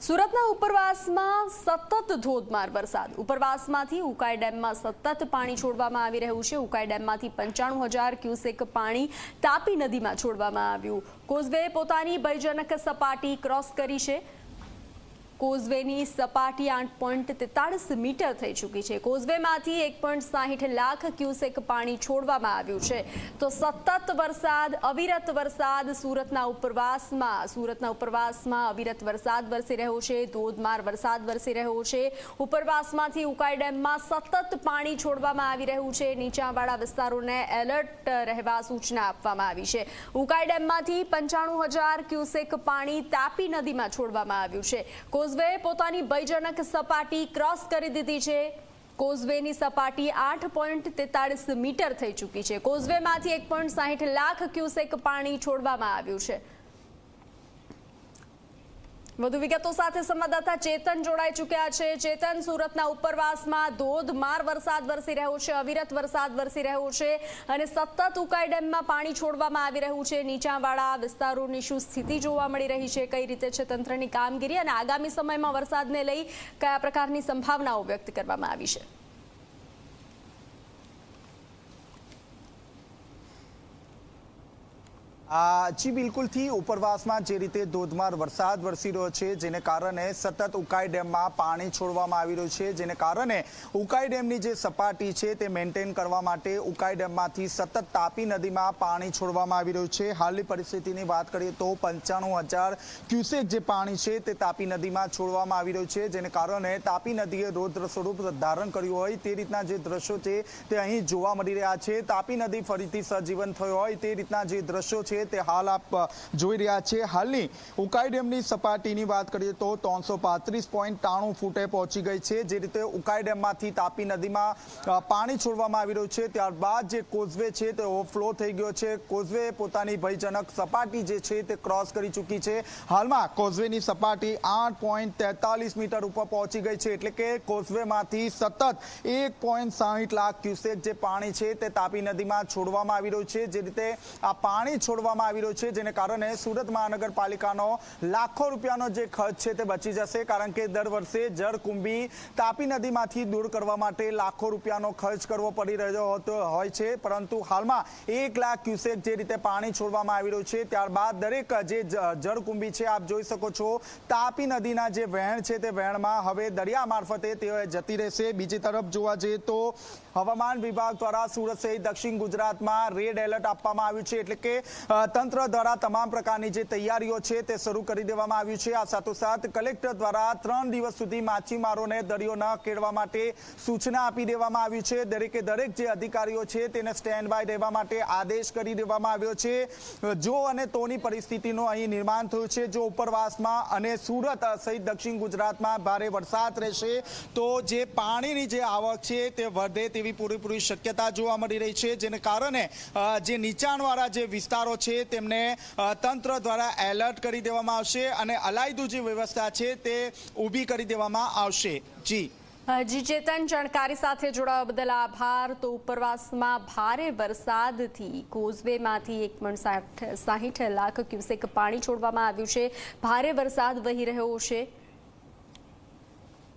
સુરતના ઉપરવાસમાં સતત ધોધમાર વરસાદ. ઉપરવાસમાંથી ઉકાઈ ડેમમાં સતત પાણી છોડવામાં આવી રહ્યું છે. ઉકાઈ ડેમમાંથી પંચાણું હજાર ક્યુસેક પાણી તાપી નદીમાં છોડવામાં આવ્યું. કોઝવે પોતાની ભયજનક સપાટી ક્રોસ કરી છે. કોઝવેની સપાટી આઠ પોઈન્ટ તેતાળીસ મીટર થઈ ચૂકી છે. કોઝવેમાંથી એક પોઈન્ટ સાહીઠ લાખ ક્યુસેક પાણી છોડવામાં આવ્યું છે. તો સતત વરસાદ, અવિરત વરસાદ સુરતના ઉપરવાસમાં સુરતના ઉપરવાસમાં અવિરત વરસાદ વરસી રહ્યો છે, ધોધમાર વરસાદ વરસી રહ્યો છે. ઉપરવાસમાંથી ઉકાઈ ડેમમાં સતત પાણી છોડવામાં આવી રહ્યું છે. નીચાણવાળા વિસ્તારોને એલર્ટ રહેવા સૂચના આપવામાં આવી છે. ઉકાઈ ડેમમાંથી પંચાણું હજાર ક્યુસેક પાણી તાપી નદીમાં છોડવામાં આવ્યું છે. કોઝવે પોતાની ભયજનક સપાટી ક્રોસ કરી દીધી છે. કોઝવેની સપાટી આઠ પોઈન્ટ તેતાળીસ મીટર થઈ ચૂકી છે. કોઝવેમાંથી એક પોઈન્ટ સાહીઠ લાખ ક્યુસેક પાણી છોડવામાં આવ્યું છે. વધુ વિગતો સાથે સંવાદદાતા ચેતન જોડાઈ ચૂક્યા છે. ચેતન, સુરતના ઉપરવાસમાં ધોધમાર વરસાદ વરસી રહ્યો છે, અવિરત વરસાદ વરસી રહ્યો છે અને સતત ઉકાઈ ડેમમાં પાણી છોડવામાં આવી રહ્યું છે. નીચાણવાળા વિસ્તારોની શું સ્થિતિ જોવા મળી રહી છે, કઈ રીતે છે તંત્રની કામગીરી અને આગામી સમયમાં વરસાદને લઈ કયા પ્રકારની સંભાવનાઓ વ્યક્ત કરવામાં આવી છે? જી બિલકુલથી ઉપરવાસમાં જે રીતે ધોધમાર વરસાદ વરસી રહ્યો છે, જેને કારણે સતત ઉકાઈ ડેમમાં પાણી છોડવામાં આવી રહ્યું છે, જેને કારણે ઉકાઈ ડેમની જે સપાટી છે તે મેન્ટેન કરવા માટે ઉકાઈ ડેમમાંથી સતત તાપી નદીમાં પાણી છોડવામાં આવી રહ્યું છે. હાલની પરિસ્થિતિની વાત કરીએ તો પંચાણું હજાર ક્યુસેક જે પાણી છે તે તાપી નદીમાં છોડવામાં આવી રહ્યું છે, જેને કારણે તાપી નદીએ રૌદ્ર સ્વરૂપ ધારણ કર્યું હોય તે રીતના જે દ્રશ્યો છે તે અહીં જોવા મળી રહ્યા છે. તાપી નદી ફરીથી સજીવન થયો હોય તે રીતના જે દ્રશ્યો છે તે હાલ આપ જોઈ રહ્યા છે હાલની ઉકાઈ ડેમની સપાટીની વાત કરીએ તો ત્રણસો ફૂટે પહોંચી ગઈ છે. જે રીતે ઉકાઈ ડેમમાંથી તાપી નદીમાં પાણી છોડવામાં આવી રહ્યું છે. ત્યારબાદ જે કોઝવે છે તે ઓવરફ્લો થઈ ગયો છે. કોઝવે પોતાની ભયજનક સપાટી જે છે તે ક્રોસ કરી ચૂકી છે. હાલમાં કોઝવેની સપાટી આઠ પોઈન્ટ તેતાલીસ મીટર ઉપર પહોંચી ગઈ છે. એટલે કે કોઝવેમાંથી સતત એક પોઈન્ટ સાહીઠ લાખ ક્યુસેક જે પાણી છે તે તાપી નદીમાં છોડવામાં આવી રહ્યું છે. જે રીતે આ પાણી છોડવામાં આવી રહ્યો છે, જેને કારણે સુરત મહાનગરપાલિકાનો લાખો રૂપિયાનો જે ખર્ચ છે તે બચી જશે, કારણ કે દર વર્ષે જળકુંભી તાપી નદીમાંથી દૂર કરવા માટે લાખો રૂપિયાનો ખર્ચ કરવો પડી રહ્યો હોતો, હોય છે. પરંતુ હાલમાં એક લાખ ક્યુસેક જે રીતે પાણી છોડવામાં આવી રહ્યું છે, ત્યારબાદ દરેક જે જળકુંભી છે, આપ જોઈ શકો છો, તાપી નદીના જે વહેણ છે તે વહેણમાં હવે દરિયા મારફતે તેઓ જતી રહેશે. બીજી તરફ જોવા જઈએ તો હવામાન વિભાગ દ્વારા સુરત સહિત દક્ષિણ ગુજરાતમાં રેડ એલર્ટ આપવામાં આવ્યું છે, એટલે કે તંત્ર દ્વારા તમામ પ્રકારની જે તૈયારીઓ છે તે શરૂ કરી દેવામાં આવ્યું છે. આ સાથોસાથ કલેક્ટર દ્વારા ત્રણ દિવસ સુધી માછીમારોને દરિયો ન ખેડવા માટે સૂચના આપી દેવામાં આવી છે. દરેકે દરેક જે અધિકારીઓ છે તેને સ્ટેન્ડ બાય રહેવા માટે આદેશ કરી દેવામાં આવ્યો છે. જો અને તોની પરિસ્થિતિનું અહીં નિર્માણ થયું છે. જો ઉપરવાસમાં અને સુરત સહિત દક્ષિણ ગુજરાતમાં ભારે વરસાદ રહેશે, તો જે પાણીની જે આવક છે તે વધે તેવી પૂરેપૂરી શક્યતા જોવા મળી રહી છે. જેને કારણે જે નીચાણવાળા જે વિસ્તારો છે તેમને તંત્ર દ્વારા એલર્ટ કરી દેવામાં આવશે અને અલાયદું જે વ્યવસ્થા છે, તે ઊભી કરી દેવામાં આવશે. જી. જી, ચેતન, જાણકારી સાથે જોડાવા બદલ આભાર. તો ઉપરવાસમાં ભારે વરસાદથી કોઝવેમાંથી એક પણ સાઠ સાહીઠ લાખ ક્યુસેક પાણી છોડવામાં આવ્યું છે. ભારે વરસાદ વહી રહ્યો છે.